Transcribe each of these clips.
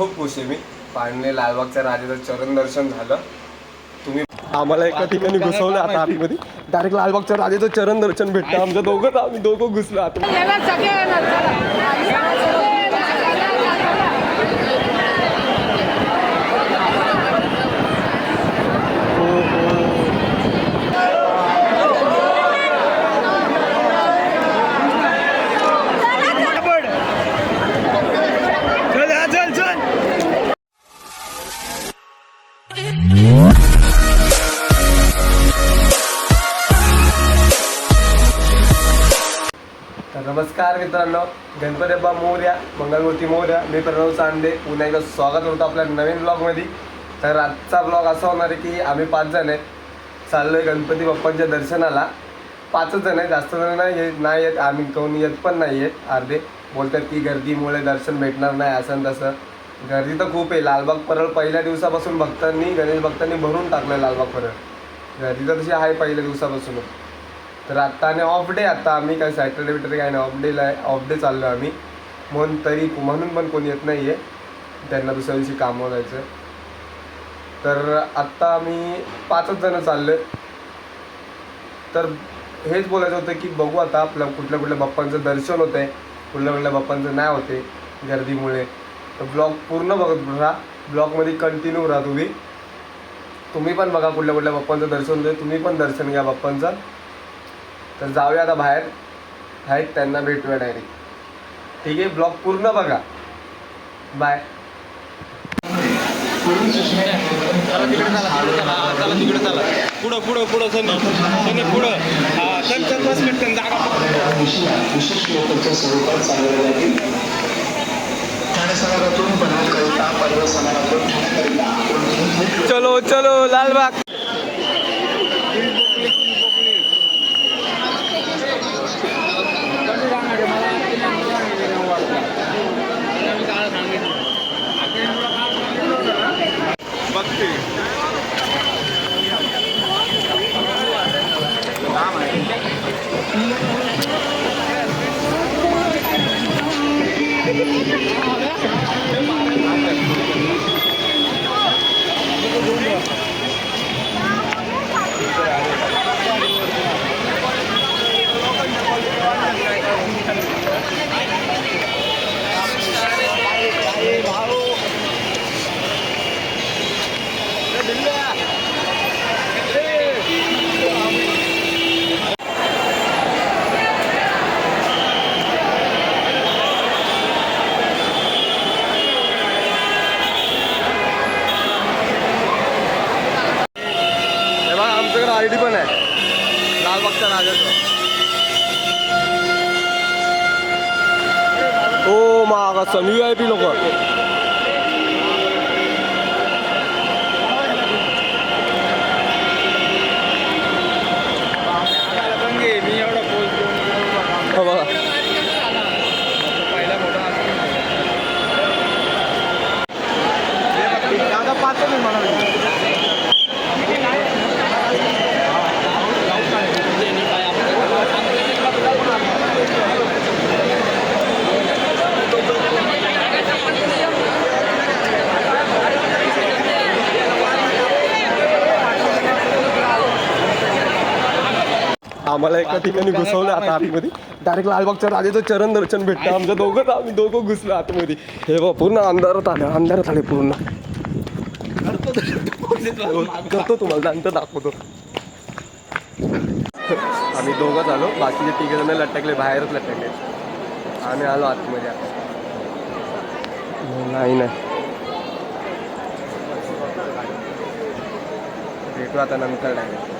खूप खुश आहे मी. पांडणे लालबागच्या राजाचं चरण दर्शन झालं. तुम्ही आम्हाला एका ठिकाणी घुसवलं आता आतमध्ये. डायरेक्ट लालबागच्या राजाचं चरण दर्शन भेटतं. आमचं दोघं आम्ही दोघं घुसलो आता मित्रांनो गणपती बाप्पा मोर्या मंगलमूर्ती मोर्या मी प्रणव चांदे. पुन्हा एकदा स्वागत करतो आपल्या नवीन ब्लॉगमध्ये तर आजचा ब्लॉग असा होणार आहे की आम्ही पाच जण आहे. चाललो आहे गणपती बाप्पांच्या दर्शनाला. पाचच जण आहे जास्त जण नाही येत नाही येत आम्ही कोणी येत पण नाही येत अर्धे. बोलतात की गर्दीमुळे दर्शन भेटणार नाही असं तसं. गर्दी तर खूप आहे लालबाग परळ पहिल्या दिवसापासून भक्तांनी गणेश भक्तांनी भरून टाकलं लालबाग परळ. गर्दी तर तशी आहे पहिल्या दिवसापासूनच तर आत्ता आणि ऑफ डे आता आम्ही काय सॅटर्डे बिटरडे काय नाही ऑफ डेला ऑफ डे चाललो आम्ही. म्हणून तरी म्हणून पण कोणी येत नाही आहे त्यांना दुसऱ्या दिवशी कामं जायचं तर आत्ता आम्ही पाचच जणं चाललो तर हेच बोलायचं होतं की बघू आता आपल्या कुठल्या कुठल्या बाप्पांचं दर्शन होतं आहे कुठल्या कुठल्या बाप्पांचं नाही होते गर्दीमुळे. तर ब्लॉग पूर्ण बघत राहा. ब्लॉगमध्ये कंटिन्यू राहा तुम्ही. तुम्ही पण बघा कुठल्या कुठल्या बाप्पांचं दर्शन होतं तुम्ही पण दर्शन घ्या बाप्पांचं. तर जाऊया आता बाहेर. आहेत त्यांना भेटूया डायरेक्ट ठीक आहे ब्लॉग पूर्ण बघा. बाय चला तिकडे चला चला तिकडे चला पुढं पुढं पुढं सनी सनी पुढं चल चल बस जागा विशेष लोकांच्या स्वरूपात जातील ठाणे समाजातून बनवकरिता पर्व समाजातून ठाण्याकरिता चलो चलो लालबाग. आमच्याकडे आय पण आहे. लालबागच्या राजाचं. ओ मागा सण व्ही आय पी लोक मी एवढा पोस्ट देऊन बघा पहिला मोठा दादा पाच नाही मला आम्हाला एका ठिकाणी घुसवलं आता आतमध्ये. डायरेक्ट लालबागच्या राजाचं चरण दर्शन भेटतं. आमचं दोघंच आम्ही दोघं घुसलो आतमध्ये. हे बघ पूर्ण अंधारात आलं. अंधारात आले पूर्ण. करतो तुम्हाला नंतर दाखवतो. आम्ही दोघंच आलो बाकीचे तिघे जण लटकले बाहेरच लटकले. आम्ही आलो आतमध्ये आता. नाही नाही. भेटू आता नंतर डायरेक्ट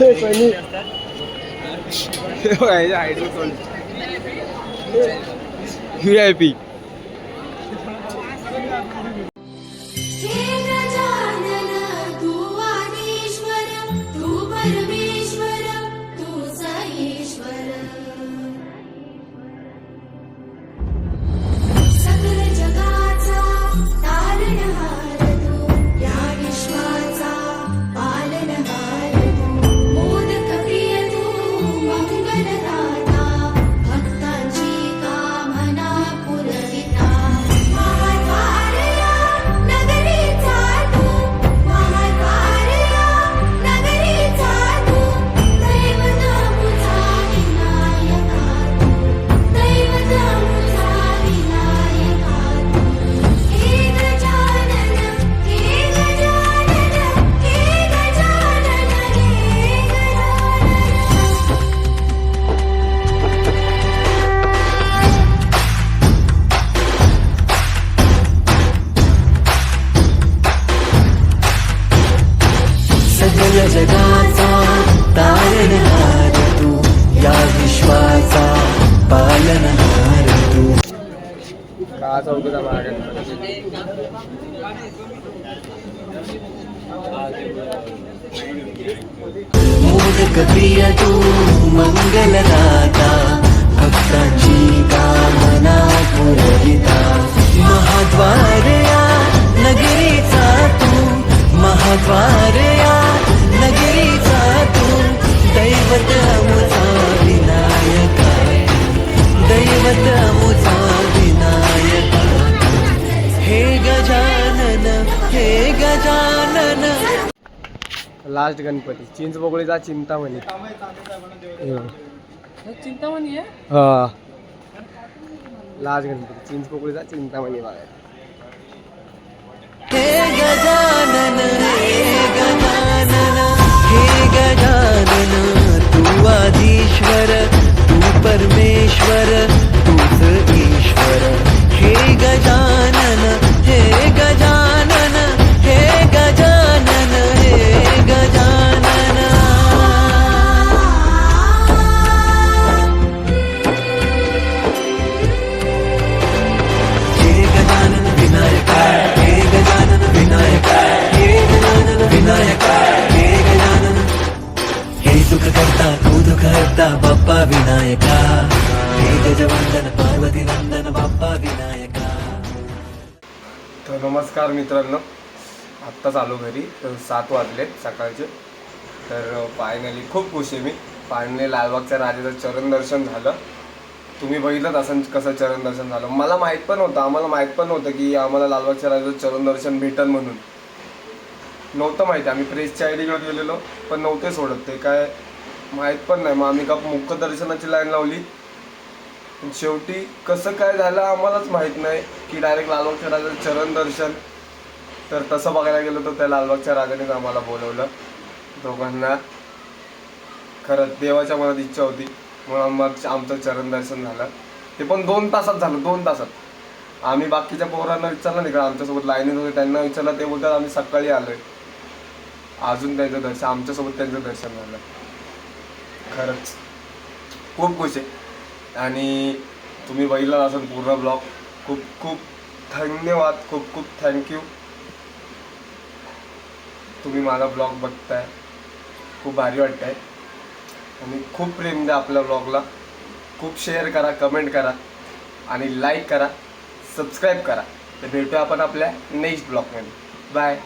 हे सनी हे व्ही आय पी. जगाचा तारणहार तू या विश्वाचा पालनहार तू. का चौकीचा मोदक प्रिय तू मंगलदाता भक्ताची कामा लास्ट गणपती. चिंतामणी. हे बघ. चिंतामणी आहे? हा. लास्ट गणपती. चिंचपोकळीचा चिंतामणी बघायला हे गजानन हे गजानन हे गजानन तू आधीश्वर तू परमेश्वर तूच ईश्वर. बाप्पा नंदन बाप्पा विनायका. तर नमस्कार मित्रांनो. आत्ताच आलो घरी. तर सात वाजले सकाळचे. तर फायनली खूप खुश आहे मी. फायनली लालबागच्या राजाचं चरण दर्शन झालं. तुम्ही बघितलं असं कसं चरण दर्शन झालं. मला माहीत पण होतं आम्हाला माहीत पण होतं की आम्हाला लालबागच्या राजाचं चरण दर्शन भेटल म्हणून. नव्हतं माहिती. आम्ही प्रेसच्या आय गेलेलो पण नव्हते सोडत. ते काय माहीत पण नाही. मग आम्ही का मुख्य दर्शनाची लाईन लावली. शेवटी कसं काय झालं आम्हालाच माहीत नाही की डायरेक्ट लालबागच्या राजाचं चरण दर्शन. तर तसं बघायला गेलो तर त्या लालबागच्या राजानेच आम्हाला बोलवलं. दोघांना. खरंच देवाच्या मनात इच्छा होती. म्हणून आम्हाला आमचं चरण दर्शन झालं. ते पण दोन तासात झालं दोन तासात. आम्ही बाकीच्या पोरांना विचारलं नाही का? आमच्यासोबत लाईनीत होते त्यांना विचारलं ते बोलतात आम्ही सकाळी आलोय. अजून त्यांचं दर्शन आमच्यासोबत त्यांचं दर्शन झालं. खरंच. खूप खुश आहे. आणि तुम्ही बघितला असाल पूर्ण ब्लॉग. खूप खूप धन्यवाद. खूप खूप थँक्यू तुम्ही माझा ब्लॉग बघताय. खूप भारी वाटतंय. आणि खूप प्रेम द्या आपल्या ब्लॉगला. खूप शेअर करा कमेंट करा. आणि लाईक करा. सबस्क्राईब करा. तर भेटूया आपण आपल्या नेक्स्ट ब्लॉगमध्ये. बाय